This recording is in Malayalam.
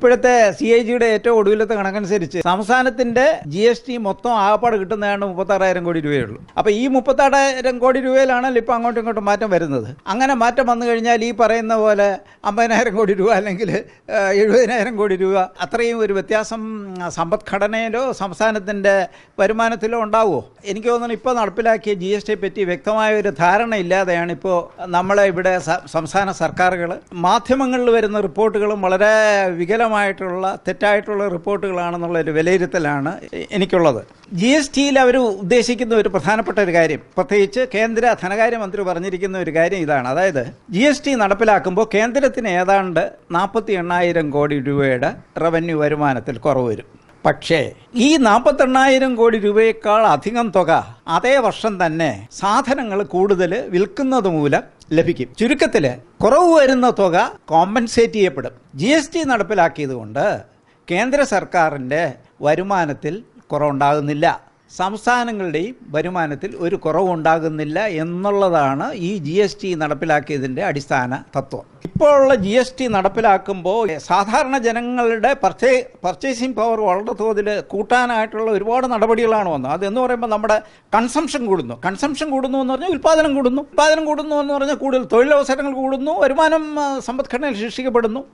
ഇപ്പോഴത്തെ സി ഐ ജിയുടെ ഏറ്റവും ഒടുവിലത്തെ കണക്കനുസരിച്ച് സംസ്ഥാനത്തിന്റെ ജി എസ് ടി മൊത്തം ആകപ്പാട് കിട്ടുന്നതാണ് മുപ്പത്താറായിരം കോടി രൂപയുള്ളൂ. അപ്പൊ ഈ മുപ്പത്താറായിരം കോടി രൂപയിലാണല്ലോ ഇപ്പൊ അങ്ങോട്ടും ഇങ്ങോട്ടും മാറ്റം വരുന്നത്. അങ്ങനെ മാറ്റം വന്നു കഴിഞ്ഞാൽ ഈ പറയുന്ന പോലെ അമ്പതിനായിരം കോടി രൂപ അല്ലെങ്കിൽ എഴുപതിനായിരം കോടി രൂപ അത്രയും ഒരു വ്യത്യാസം സമ്പദ്ഘടനയിലോ സംസ്ഥാനത്തിന്റെ വരുമാനത്തിലോ ഉണ്ടാവുമോ? എനിക്ക് തോന്നുന്നു ഇപ്പോൾ നടപ്പിലാക്കിയ ജി എസ് ടിയെ പറ്റി വ്യക്തമായ ഒരു ധാരണ ഇല്ലാതെയാണ് ഇപ്പോൾ നമ്മളെ ഇവിടെ സംസ്ഥാന സർക്കാരുകൾ മാധ്യമങ്ങളിൽ വരുന്ന റിപ്പോർട്ടുകളും വളരെ വികലമായിട്ടുള്ള തെറ്റായിട്ടുള്ള റിപ്പോർട്ടുകളാണെന്നുള്ള ഒരു വിലയിരുത്തലാണ് എനിക്കുള്ളത്. ജി എസ് ടിയിൽ അവർ ഉദ്ദേശിക്കുന്ന ഒരു പ്രധാനപ്പെട്ട ഒരു കാര്യം പ്രത്യേകിച്ച് കേന്ദ്ര ധനകാര്യമന്ത്രി പറഞ്ഞിരിക്കുന്ന ഒരു കാര്യം ഇതാണ്. അതായത് ജി എസ് ടി നടപ്പിലാക്കുമ്പോൾ കേന്ദ്രത്തിന് ഏതാണ്ട് നാൽപ്പത്തി എണ്ണായിരം കോടി രൂപയുടെ റവന്യൂ വരുമാനത്തിൽ കുറവ് വരും. പക്ഷേ ഈ നാൽപ്പത്തെണ്ണായിരം കോടി രൂപയേക്കാൾ അധികം തുക അതേ വർഷം തന്നെ സാധനങ്ങൾ കൂടുതൽ വിൽക്കുന്നത് മൂലം ലഭിക്കും. ചുരുക്കത്തിൽ കുറവ് വരുന്ന തുക കോമ്പൻസേറ്റ് ചെയ്യപ്പെടും. ജി എസ് ടി നടപ്പിലാക്കിയത് കൊണ്ട് കേന്ദ്ര സർക്കാരിന്റെ വരുമാനത്തിൽ കുറവുണ്ടാകുന്നില്ല. സംസ്ഥാനങ്ങളുടെയും വരുമാനത്തിൽ ഒരു കുറവുണ്ടാകുന്നില്ല എന്നുള്ളതാണ് ഈ ജി എസ് ടി നടപ്പിലാക്കിയതിന്റെ അടിസ്ഥാന തത്വം. ഇപ്പോൾ ഉള്ള ജി എസ് ടി നടപ്പിലാക്കുമ്പോൾ സാധാരണ ജനങ്ങളുടെ പർച്ചേ പർച്ചേസിംഗ് പവർ വളരെ തോതിൽ കൂട്ടാനായിട്ടുള്ള ഒരുപാട് നടപടികളാണ് വന്നത്. അതെന്ന് പറയുമ്പോൾ നമ്മുടെ കൺസംഷൻ കൂടുന്നു. കൺസംഷൻ കൂടുന്നു എന്ന് പറഞ്ഞാൽ ഉൽപ്പാദനം കൂടുന്നു. ഉൽപ്പാദനം കൂടുന്നു എന്ന് പറഞ്ഞാൽ കൂടുതൽ തൊഴിലവസരങ്ങൾ കൂടുന്നു. വരുമാനം സമ്പദ്ഘടനയിൽ സൃഷ്ടിക്കപ്പെടുന്നു